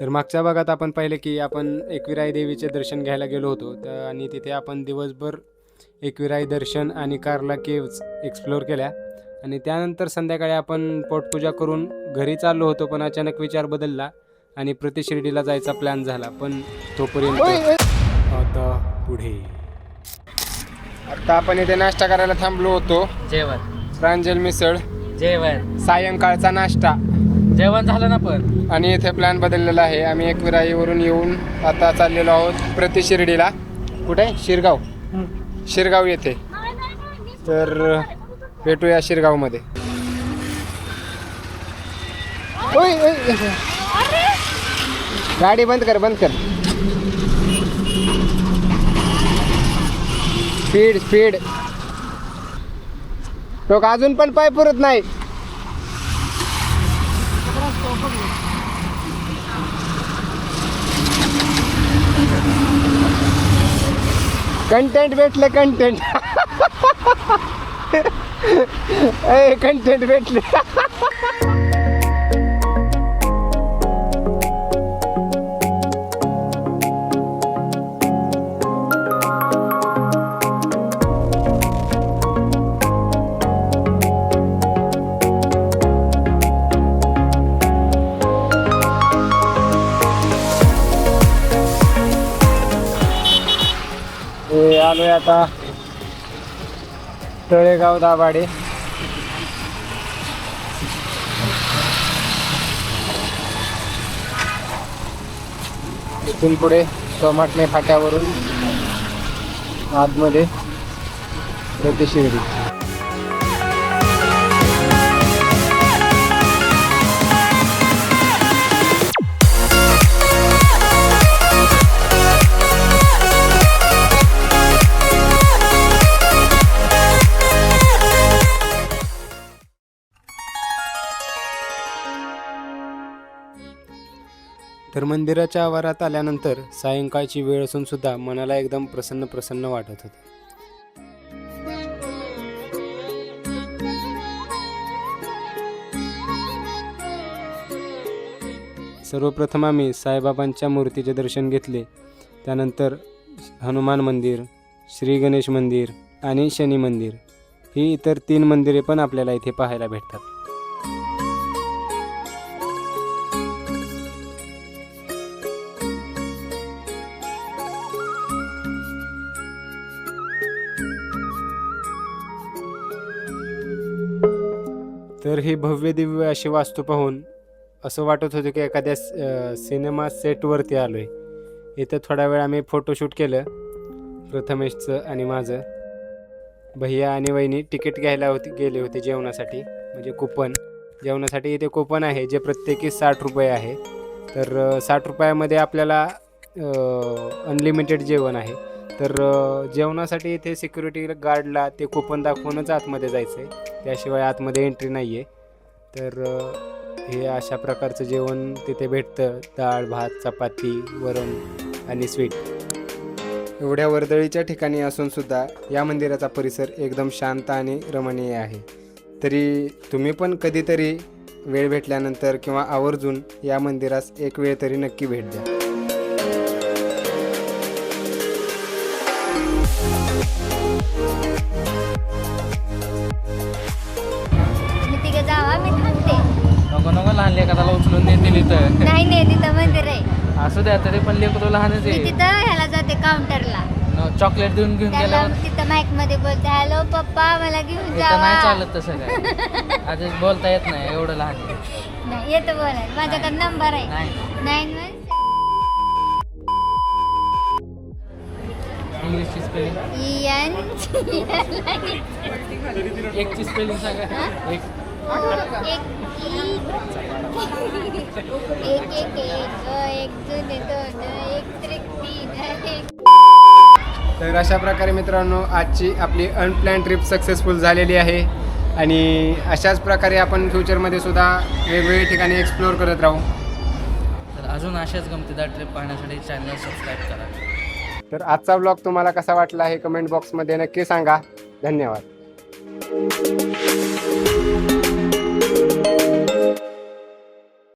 तर मागच्या भागात आपण पाहिलं की आपण एकविराई देवीचे दर्शन घ्यायला गेलो होतो. तर आणि तिथे आपण दिवसभर एकविराई दर्शन आणि कार्ला केव्ज एक्सप्लोअर केल्या. आणि त्यानंतर संध्याकाळी आपण पोटपूजा करून घरी चाललो होतो पण अचानक विचार बदलला आणि प्रति शिर्डीला जायचा प्लॅन झाला. पण तोपर्यंत आता पुढे. आता आपण इथे नाश्ता करायला थांबलो होतो. जेवण. प्रांजल मिसळ. जेवण. सायंकाळचा नाश्ता. जेवण झालं ना पण? आणि इथे प्लॅन बदललेला आहे. आम्ही एकविराईवरून येऊन आता चाललेलो आहोत प्रति शिर्डीला. कुठे? शिरगाव. शिरगाव येथे. तर भेटूया शिरगावमध्ये. ओय, ओय, ओय. गाडी बंद कर बंद कर. स्पीड स्पीड तो अजून पण पाय पुरत नाही कंटेंट भेटले कंटेंट ए कंटेंट भेटले. हे आहे आता. तळेगाव दाभाडे. इथून पुढे टोमाटणे फाट्यावरून आतमध्ये प्रति तर मंदिराच्या आवारात आल्यानंतर सायंकाळची वेळ असून सुद्धा मनाला एकदम प्रसन्न प्रसन्न वाटत होते. सर्वप्रथम आम्ही साईबाबांच्या मूर्तीचे दर्शन घेतले. त्यानंतर हनुमान मंदिर श्री गणेश मंदिर आणि शनी मंदिर. ही इतर तीन मंदिरे पण आपल्याला इथे पाहायला भेटतात. तर हे भव्य दिव्य अशी वास्तू पाहून असं वाटत होतं की एखाद्या सिनेमा सेटवरती आलो आहे इथं थोडा वेळ आम्ही फोटोशूट केलं प्रथमेशचं आणि माझं. भैया आणि वहिनी तिकीट घ्यायला होती गेले होते जेवणासाठी म्हणजे कुपन जेवणासाठी इथे कुपन आहे जे प्रत्येकी साठ रुपये आहे. तर साठ रुपयामध्ये आपल्याला अनलिमिटेड जेवण आहे. तर जेवणासाठी इथे सिक्युरिटी गार्डला ते कुपन दाखवूनच आतमध्ये जायचं आहे त्याशिवाय आतमध्ये एंट्री नाही आहे तर हे अशा प्रकारचं जेवण तिथे भेटतं. डाळ भात चपाती वरण आणि स्वीट एवढ्या वर्दळीच्या ठिकाणी असूनसुद्धा या मंदिराचा परिसर एकदम शांत आणि रमणीय आहे. तरी तुम्ही पण कधीतरी वेळ भेटल्यानंतर किंवा आवर्जून या मंदिरास एक वेळ तरी नक्की भेट द्या. लेकराला उचलून नेतील इथं नाही नाही तिथं मंदिर आहे. असू द्या तरी पण लेकरू लहानच मी आहे. तिथं ह्याला जाते काउंटरला न- चॉकलेट देऊन घेऊन त्याला गेल्यावर. तिथं माईकमध्ये बोलते हॅलो पप्पा मला घेऊन इथं नाही जावा चालत तसं काय आधी बोलता येत नाही एवढं लहान आहे. नाही येतं बोलायला. माझ्याकडे नंबर आहे. नाही. नाईन वन इंग्लिशची स्पेलिंग एन एकची स्पेलिंग सांगा. एक एक एक एक एक एक दोन दोन एक त्रिक तीन एक तर अशा प्रकारे मित्रांनो आजची आपली अनप्लॅन ट्रिप सक्सेसफुल झालेली आहे. आणि अशाच प्रकारे आपण फ्युचरमध्ये सुद्धा वेगवेगळी ठिकाणी एक्सप्लोअर करत राहू. तर अजून अशाच गमतीदार ट्रिप पाहण्यासाठी चॅनल सबस्क्राईब करा. तर आजचा ब्लॉग तुम्हाला कसा वाटला हे कमेंट बॉक्समध्ये नक्की सांगा. धन्यवाद.